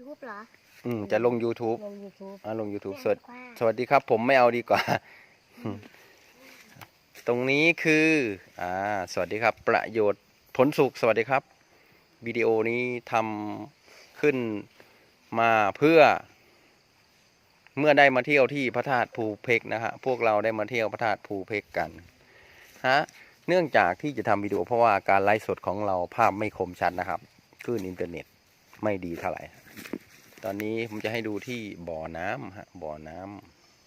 YouTube เหรอ อืม จะลง YouTube ลง YouTube อ่าลง YouTube สเรีวัยสกว่าสวัสดีครับ ผมไม่เอาดีกว่า ตรงนี้คือ อ่า สวัสดีครับ ประโยชน์ผลสุข สวัสดีครับ วิดีโอนี้ทำขึ้นมาเพื่อ เมื่อได้มาเที่ยวที่พระธาตุภูเพกนะฮะ พวกเราได้มาเที่ยวพระธาตุภูเพกกันฮะเนื่องจากที่จะทำวิดีโอเพราะว่าการไลฟ์สดของเราภาพไม่คมชัดนะครับคลื่นอินเทอร์เน็ตไม่ดีเท่าไหร่ ตอนนี้ผมจะให้ดูที่บ่อน้ำฮะบ่อน้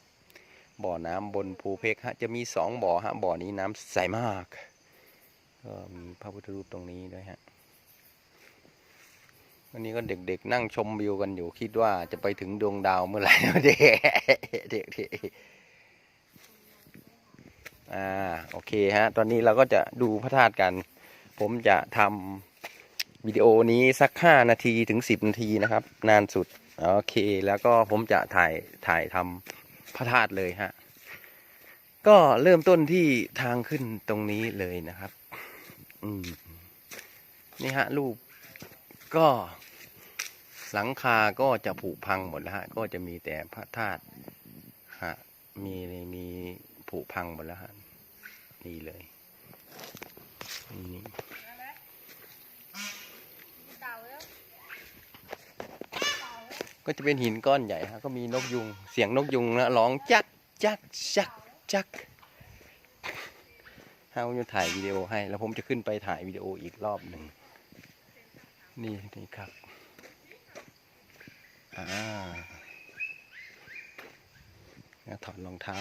ำบ่อน้ำบนภูเพกฮะจะมีสองบ่อฮะบ่อนี้น้ำใสมาก ก็มีพระพุทธรูปตรงนี้ด้วยฮะวันนี้ก็เด็กๆ นั่งชมวิวกันอยู่คิดว่าจะไปถึงดวงดาวเมื่อไหร่เด็กเด็กๆอ่าโอเคฮะ ตอนนี้เราก็จะดูพระธาตุกัน ผมจะทำ วิดีโอนี้สักห้านาทีถึงสิบนาทีนะครับ นานสุด โอเค แล้วก็ผมจะถ่ายถ่ายทำพระธาตุเลยฮะ ก็เริ่มต้นที่ทางขึ้นตรงนี้เลยนะครับ อืม นี่ฮะ รูปก็หลังคาก็จะผุพังหมดแล้วฮะ ก็จะมีแต่พระธาตุฮะ มีมีผุพังหมดแล้วฮะ นี่เลยนี่ ก็จะเป็นหินก้อนใหญ่ฮะก็มีนกยุงเสียงนกยุงนะร้องจักจักจักจักฮะผมจะถ่ายวิดีโอให้ แล้วผมจะขึ้นไปถ่ายวิดีโออีกรอบหนึ่งนี่นี่ครับอ่าถอดรองเท้า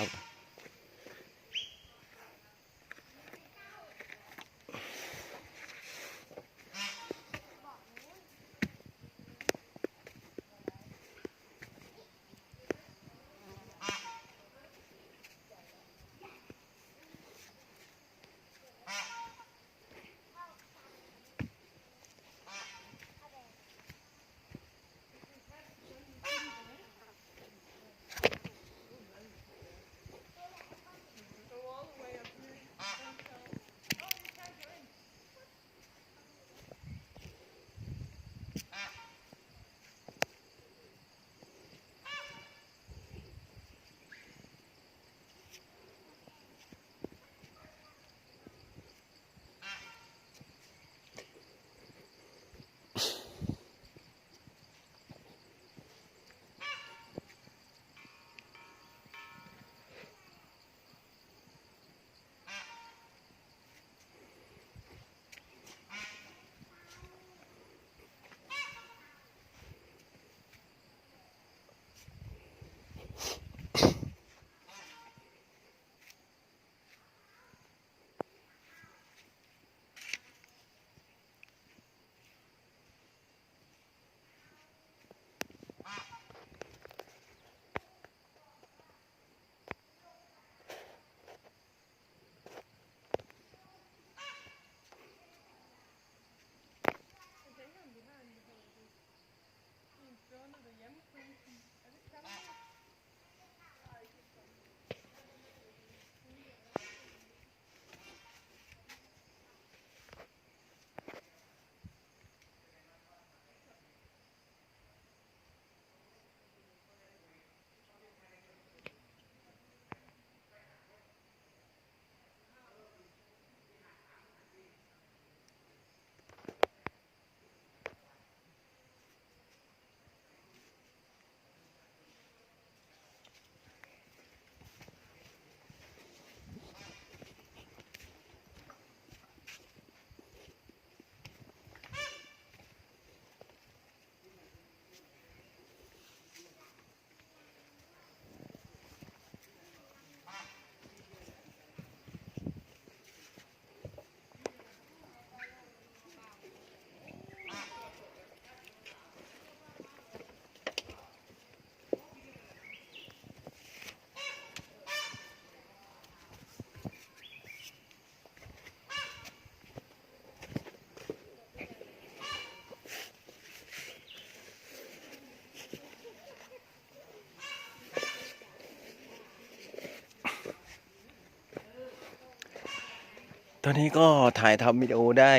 ตอนนี้ก็ถ่ายทำวิดีโอได้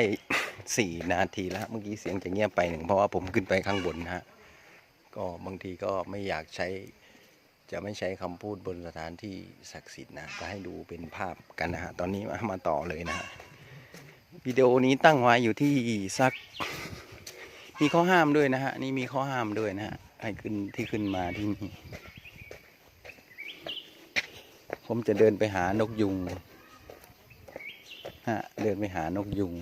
สี่นาทีแล้ว เมื่อกี้เสียงจะเงียบไปหนึ่งเพราะว่าผมขึ้นไปข้างบนนะฮะ ก็บางทีก็ไม่อยากใช้ จะไม่ใช้คำพูดบนสถานที่ศักดิ์สิทธิ์นะก็ให้ดูเป็นภาพกันนะฮะ ตอนนี้มามาต่อเลยนะฮะ วิดีโอนี้ตั้งไว้อยู่ที่สัก มีข้อห้ามด้วยนะฮะ นี่มีข้อห้ามด้วยนะฮะ ให้ขึ้นที่ขึ้นมาที่นี่ ผมจะเดินไปหานกยุง เดินไปหานกยุง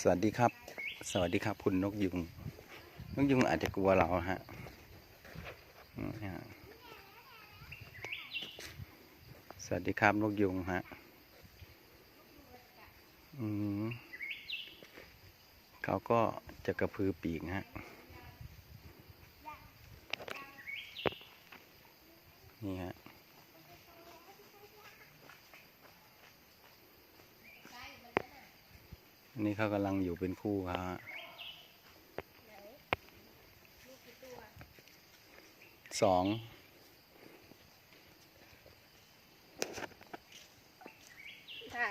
สวัสดีครับ สวัสดีครับ คุณนกยุง นกยุงอาจจะกลัวเราฮะสวัสดีครับนกยุงฮะอืมเขาก็จะกระพือปีกฮะ นี่ฮะ นนี้เขากำลังอยู่เป็นคู่ครับฮะสอง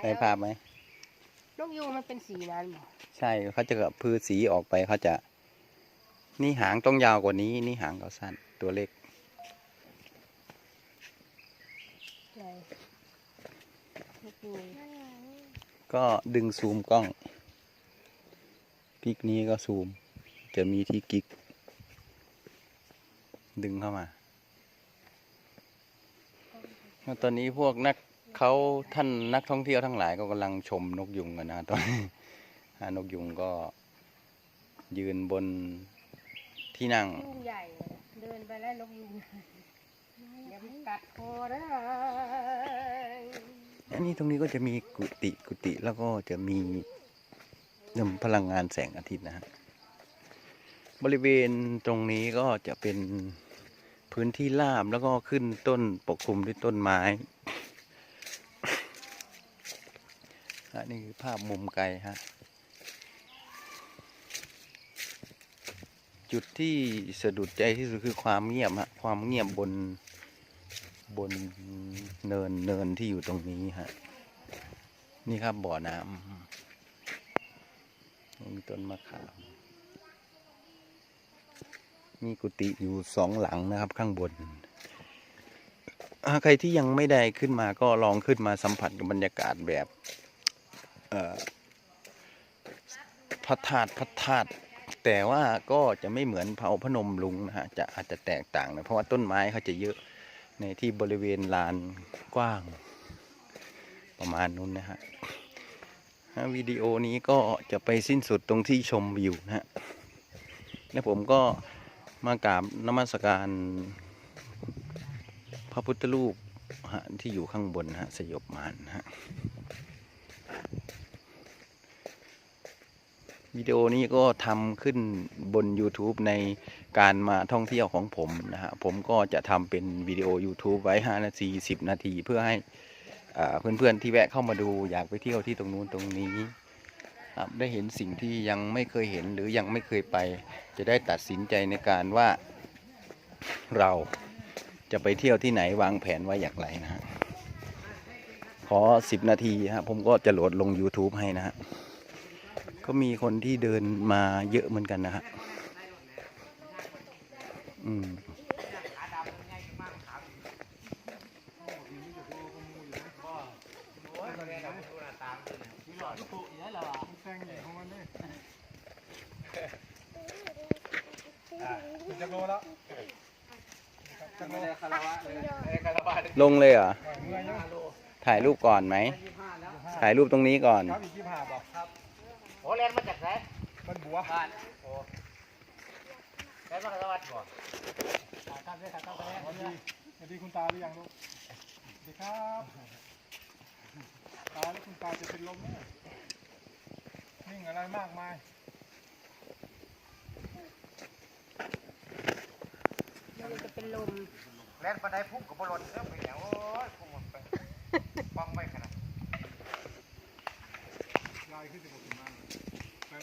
ได้ภาพไหมนกยูงมันเป็นสีนั้นบ่ใช่เขาจะกับพือสีออกไปเขาจะ นี่หางต้องยาวกว่านี้ นี่หางเขาสั้นตัวเล็กไหนนกยูงก็ดึงซูมกล้อง คลิกนี้ก็ซูม จะมีที่กิ๊กดึงเข้ามาแล้วตอนนี้พวกนักเขาท่านนักท่องเที่ยวทั้งหลายก็กำลังชมนกยุงกันนะตอนนี้ฮะนกยุงก็ยืนบนที่นั่งยูงใหญ่เลยเดินไปแล้วนกยูงเดี๋ยวมันกัดคอได้อันนี้ตรงนี้ก็จะมีกุฏิกุฏิแล้วก็จะมี นำพลังงานแสงอาทิตย์นะฮะบริเวณตรงนี้ก็จะเป็นพื้นที่ราบแล้วก็ขึ้นต้นปกคลุมด้วยต้นไม้อันนี้คือภาพมุมไกลฮะ จุดที่สะดุดใจที่สุดคือความเงียบฮะ ความเงียบบนบนเนินเนินที่อยู่ตรงนี้ฮะ นี่ครับบ่อน้ำ มีต้นมะขาม มีกุฏิอยู่สองหลังนะครับข้างบนอ่าใครที่ยังไม่ได้ขึ้นมาก็ลองขึ้นมาสัมผัสกับบรรยากาศแบบพระธาตุพระธาตุแต่ว่าก็จะไม่เหมือนเผาพนมลุงนะฮะจะอาจจะแตกต่างนะเพราะว่าต้นไม้เขาจะเยอะในที่บริเวณลานกว้างประมาณนู้นนะฮะ ฮะวิดีโอนี้ก็จะไปสิ้นสุดตรงที่ชมวิวนะฮะและผมก็มากราบนมัสการ พระพุทธรูปฮะที่อยู่ข้างบนฮะสยบมานะฮะวิดีโอนี้ก็ทำขึ้นบน YouTube ในการมาท่องเที่ยวของผมนะฮะผมก็จะทำเป็นวิดีโอ YouTube ไว้ 5 นาที 10 นาทีเพื่อให้ เพื่อนๆที่แวะเข้ามาดูอยากไปเที่ยวที่ตรงนู้นตรงนี้ครับได้เห็นสิ่งที่ยังไม่เคยเห็นหรือยังไม่เคยไป จะได้ตัดสินใจในการว่าเราจะไปเที่ยวที่ไหนวางแผนไว้อย่างไรนะฮะขอ 10 นาทีฮะผมก็จะโหลดลง YouTube ให้นะฮะก็มีคนที่เดินมาเยอะเหมือนกันนะฮะอืม จะโลแล้วลงเลยเหรอ เมื่อยยังถ่ายรูปก่อนไหม ถ่ายรูปตรงนี้ก่อน ครับอีกที่ผ่าบอกครับโอ้เรียนมาจากไหนมันบัวบ้านโอ้เรียนมาจากจังหวัดบ่ข้ามเส้นข้ามไปสวัสดีสวัสดีคุณตาหรือยังลูกสวัสดีครับตาแล้วคุณตาจะเป็นลมไหมนิ่งอะไรมากมาย มันจะเป็นลมเรียนปันไดพุ่งกับบอลเริ่มไปแล้วโอ้ยพุ่งมันไปฟังไม่ขนาดลายขึ้นจะบอกคุณมากเลยไป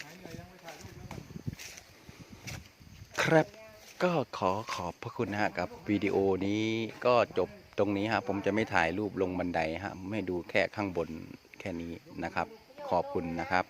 ไหนเหนื่อยยังไปถ่ายรูปแล้วกัน ครับก็ขอขอบพระคุณนะฮะกับวิดีโอนี้ก็จบตรงนี้ฮะผมจะไม่ถ่ายรูปลงบันไดฮะไม่ดูแค่ข้างบนแค่นี้นะครับ ขอบคุณนะครับ